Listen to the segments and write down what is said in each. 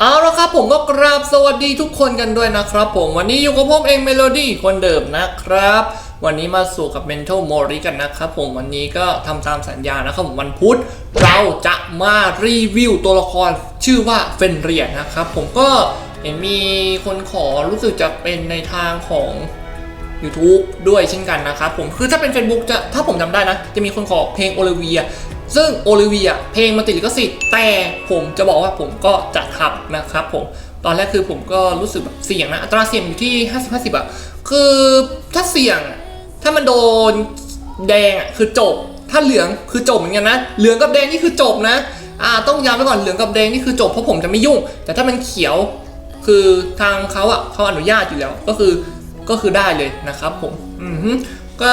เอาละครับผมก็กราบสวัสดีทุกคนกันด้วยนะครับผมวันนี้อยู่กับผมเองเมโลดี้คนเดิมนะครับ วันนี้มาสู่กับ Mental m o r i กันนะครับผมวันนี้ก็ทำตามสัญญานะครับผมวันพุธเราจะมารีวิวตัวละครชื่อว่าเฟนเรียนะครับผมก็เห็นมีคนขอรู้สึกจะเป็นในทางของ YouTube ด้วยเช่นกันนะครับผมคือถ้าเป็น Facebook จะถ้าผมจำได้นะ จะมีคนขอเพลงโอลิเวีย ซึ่งโอลิเวียเพลงมันติดลิขสิทธิ์แต่ผมจะบอกว่าผมก็จะทำนะครับผมตอนแรกคือผมก็รู้สึกแบบเสี่ยงนะอัตราเสี่ยงอยู่ที่ 50 50อะคือถ้าเสี่ยง ถ้ามันโดนแดงอะคือจบ ถ้าเหลืองคือจบเหมือนกันนะ เหลืองกับแดงนี่คือจบนะอ่าต้องย้ำไว้ก่อนเหลืองกับแดงนี่คือจบเพราะผมจะไม่ยุ่ง แต่ถ้ามันเขียวคือทางเขาอะเขาอนุญาตอยู่แล้วก็คือก็คือได้เลยนะครับผมอือฮึก็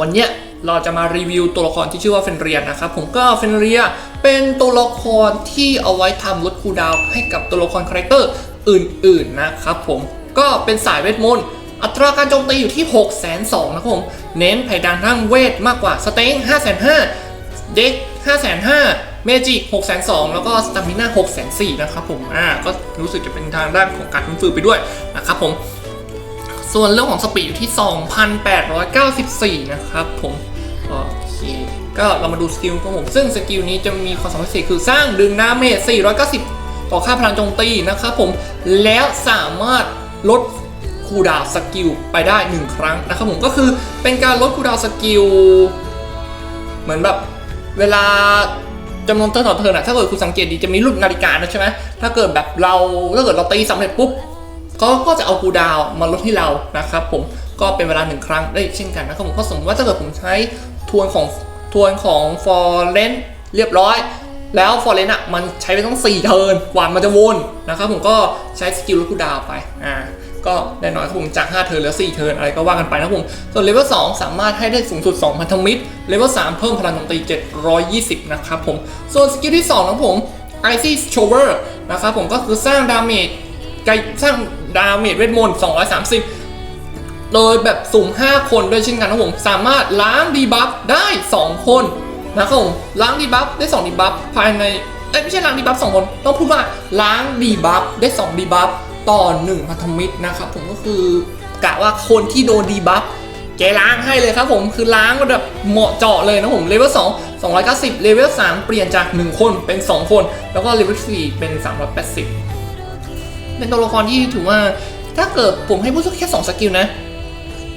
วันเนี้ย เราจะมารีวิวตัวละครที่ชื่อว่าเฟนเรียนะครับผมก็เฟนเรียเป็นตัวละครที่เอาไว้ทำลดคูดาวให้กับตัวละครคาแรคเตอร์อื่นๆนะครับผมก็เป็นสายเวทมนต์อัตราการโจมตีอยู่ที่ 6 2 0 0 0นะครับผม เน้นไผ่ดานทั้งเวทมากกว่า สเต็ง5 5 0 0เด็ก5 5 0 0 0เมจิ6 2 0 0แล้วก็สตามิน่า6 4 0 0นะครับผม อ่า ก็รู้สึกจะเป็นทางด้านของการฟื้นฟูไปด้วยนะครับผม ส่วนเรื่องของสปีดอยู่ที่ 2,894 นะครับผมโอเคก็เรามาดูสกิลของผม ซึ่งสกิลนี้จะมีความสามารถพิเศษคือสร้างดึงดาเมจ490 ต่อค่าพลังโจมตีนะครับผมแล้วสามารถลดคูดาวสกิลไปได้ 1 ครั้งนะครับผมก็คือเป็นการลดคูดาวสกิลเหมือนแบบเวลาจำนวนเทิร์นต่อเทิร์นอะถ้าเกิดคุณสังเกตดีจะมีรุ่นนาฬิกานะใช่ไหมถ้าเกิดแบบเราถ้าเกิดเราตีสำเร็จปุ๊บ เขาก็จะเอาคูดาวมาลดให้เรานะครับผมก็เป็นเวลาหนึ่งครั้งได้เช่นกันนะครับผมก็สมมติว่าถ้าเกิดผมใช้ทวนของทวนของฟอร์เรนเรียบร้อย แล้วฟอร์เรนอะมันใช้ไปต้อง4เทิร์นกว่ามันจะวนนะครับผมก็ใช้สกิลลดคูดาวไปอ่าก็แน่นอนครับผมจาก 5 เทิร์นเหลือ 4 เทิร์นอะไรก็ว่ากันไปนะครับผม ส่วนเลเวล 2 สามารถให้ได้สูงสุด 2 พันธมิตร เลเวล 3 เพิ่มพลังโจมตี 720 นะครับผม ส่วนสกิลที่2นะครับผม Icy Shower นะครับผมก็คือสร้างดาเมจไกลสร้าง ดาเมจเวทมนต์230 โดยแบบสุ่ม 5 คนด้วยเช่นกันนะผม สามารถล้างดีบัฟได้ 2 คนนะครับผมล้างดีบัฟได้ 2 ดีบัฟภายในเอ้ยไม่ใช่ล้างดีบัฟ2คนต้องพูดว่าล้างดีบัฟได้ 2 ดีบัฟต่อ1พันธมิตรนะครับผมก็คือกะว่าคนที่โดนดีบัฟแกล้างให้เลยครับผมคือล้างแบบเหมาะเจาะเลยนะผมเลเวล2 290เลเวล3เปลี่ยนจาก 1 คนเป็น 2 คน แล้วก็เลเวล4เป็น 380 เป็นตัวละครที่ถือว่าถ้าเกิดผมให้พูดแค่2สกิลนะ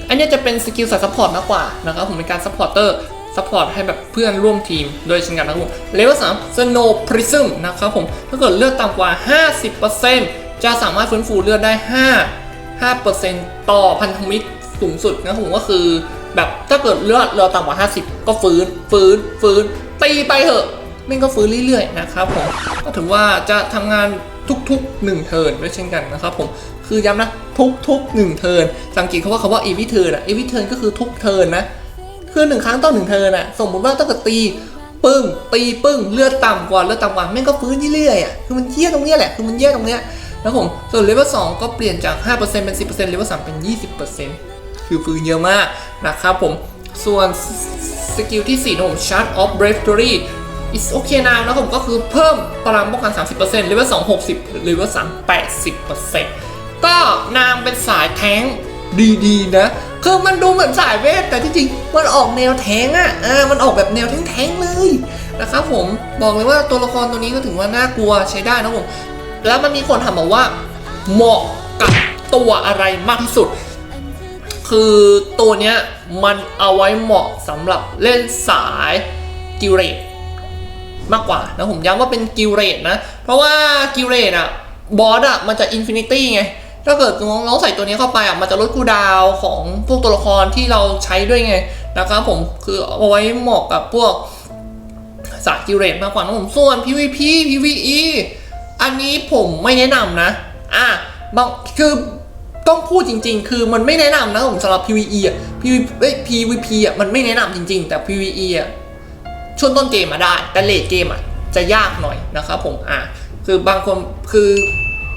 อันนี้จะเป็นสกิลสายซัพพอร์ตมากกว่านะครับผมเป็นการซัพพอร์เตอร์ซัพพอร์ตให้แบบเพื่อนร่วมทีม โดยเช่นกันนะครับผมเลเวล3 Snow Prism นะครับผมถ้าเกิดเลือดต่ำกว่า 50%จะสามารถฟื้นฟูเลือดได้ 5 5%ต่อพันธมิตรสูงสุดนะครับผมก็คือ แบบถ้าเกิดเลือดเราต่ำกว่า 50 ก็ฟื้น ฟื้น ฟื้นตีไปเถอะแม่งก็ฟื้นเรื่อยๆนะครับผมก็ถือว่าจะทำงาน ทุกๆ1เทิร์นด้วยเช่นกันนะครับผมคือย้ำนะทุกๆ1เทิร์นสังเกตเขาว่าคำว่า every turn อะ every turn ก็คือทุกเทิร์นนะคือหนึ่งครั้งต่อหนึ่งเทิร์นอะสมมติว่าถ้าเกิดตีปึ้งตีปึ้งเลือดต่ำกว่าเลือดต่ำกว่าแม่งก็ฟื้นเรื่อยๆอะคือมันเยี่ยตรงเนี้ยแหละคือมันเยี่ยตรงเนี้ยแล้วผมส่วนเลเวล2ก็เปลี่ยนจาก 5%เป็น 10%เลเวล3เป็น 20%คือฟื้นเยอะมากนะครับผมส่วนสกิลที่4นะผม Shard of Bravery is okay now นะผมก็คือเพิ่มพลังป้องกัน 30%เลเวล2 60เลเวล3 80%ก็นางเป็นสายแท้งดีๆ นะ คือมันดูเหมือนสายเวท แต่ที่จริงมันออกแนวแท้งอะอ่ามันออกแบบแนวแท้งๆเลยนะครับผมบอกเลยว่าตัวละครตัวนี้ก็ถือว่าน่ากลัวใช้ได้นะผมแล้วมันมีคนถามมาว่า เหมาะกับตัวอะไรมากที่สุด คือตัวเนี้ยมันเอาไว้เหมาะสำหรับเล่นสายกิเรต มากกว่านะผมย้ำว่าเป็นกิลเรตนะ เพราะว่ากิลเรตอะบอสอะมันจะอินฟินิตี้ไง ถ้าเกิดน้องใส่ตัวนี้เข้าไปอะมันจะลดคูดาวของพวกตัวละครที่เราใช้ด้วยไงนะครับผมคือเอาไว้เหมาะกับพวกสายกิลเรตมากกว่านะผมส่วน PVP PVE อันนี้ผมไม่แนะนำนะ อะบางคือต้องพูดจริง ๆ คือมันไม่แนะนำนะผมสำหรับ PVE อะ PVP เอ้ย PVP อะมันไม่แนะนำจริง ๆ แต่ PVE อะ ช่วงต้นเกมมาได้ แต่เลทเกมอะจะยากหน่อยนะครับผมอะคือบางคนคือ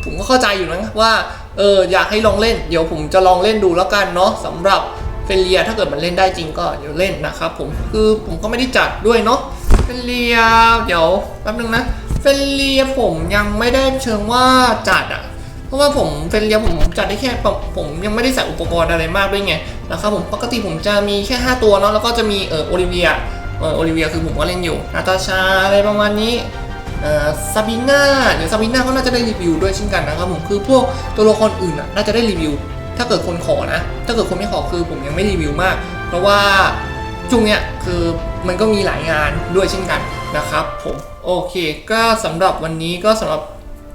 ผมก็เข้าใจอยู่นะว่าเอออยากให้ลองเล่น เดี๋ยวผมจะลองเล่นดูแล้วกันเนาะสำหรับเฟเลียถ้าเกิดมันเล่นได้จริงก็เดี๋ยวเล่นนะครับผมคือผมก็ไม่ได้จัดด้วยเนาะเฟเลียเดี๋ยวแป๊บนึงนะเฟเลียผมยังไม่ได้เชิงว่าจัดอะเพราะว่าผมเฟลเลียผมจัดได้แค่ผมยังไม่ได้ใส่อุปกรณ์อะไรมากด้วยไงนะครับผมปกติผมจะมีแค่ 5 ตัวเนาะแล้วก็จะมีเออโอลิเวีย โอลิเวียคือผมก็เล่นอยู่นาตาชาอะไรประมาณนี้ซาบิน่าเดี๋ยวซาบิน่าก็น่าจะได้รีวิวด้วยเช่นกันนะครับผมคือพวกตัวละครอื่นอะน่าจะได้รีวิว ถ้าเกิดคนขอนะ ถ้าเกิดคนไม่ขอคือผมยังไม่รีวิวมาก เพราะว่าจุงเนี้ยคือมันก็มีหลายงานด้วยเช่นกันนะครับผมโอเค ก็สำหรับวันนี้ก็สำหรับ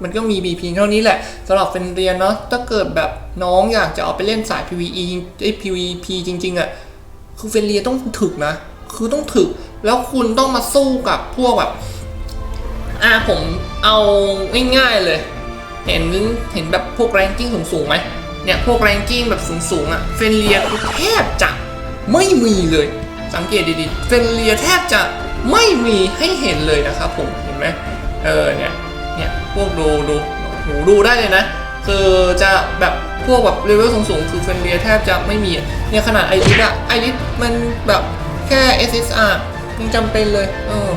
มันก็มีบีพีเท่านี้แหละสำหรับเป็นเรียนเนาะถ้าเกิดแบบน้องอยากจะเอาไปเล่นสาย PVE ไอ้ PVP จริงๆอะ่ะคือเฟนเรียต้องถึกนะ คือต้องถึก แล้วคุณต้องมาสู้กับพวกแบบ อ่าผมเอาง่ายๆเลย เห็นเห็นแบบพวกแรงกิ้งสูงๆไหมเนี่ยพวกแรงกิ้งแบบสูงๆอะ่ะเฟนเลียคือแทบจะไม่มีเลย สังเกตดีๆเฟนเลียแทบจะไม่มีให้เห็นเลยนะครับผมเห็นไหมเออเนี่ยเนี่ยพวกดูดูหนูดูได้เลยนะคือจะแบบพวกแบบเลเวลสูงๆคือเฟนเลียแทบจะไม่มีเนี่ยขนาดไอริสอะไอริสมันแบบ แค่ SSR ยังจำเป็นเลย เออ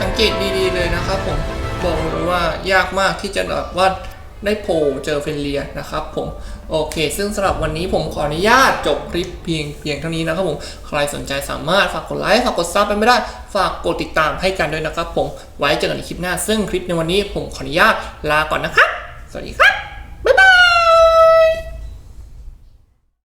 สังเกตดีๆเลยนะครับผม บอกเลยว่ายากมากที่จะแบบว่าได้โผล่เจอเฟนเลียนะครับผม โอเค ซึ่งสำหรับวันนี้ผมขออนุญาตจบคลิปเพียงเพียงเท่านี้นะครับผม ใครสนใจสามารถฝากกดไลค์ฝากกดซับไปไม่ได้ ฝากกดติดตามให้กันด้วยนะครับผม ไว้เจอกันในคลิปหน้า ซึ่งคลิปในวันนี้ผมขออนุญาตลาก่อนนะครับ สวัสดีครับ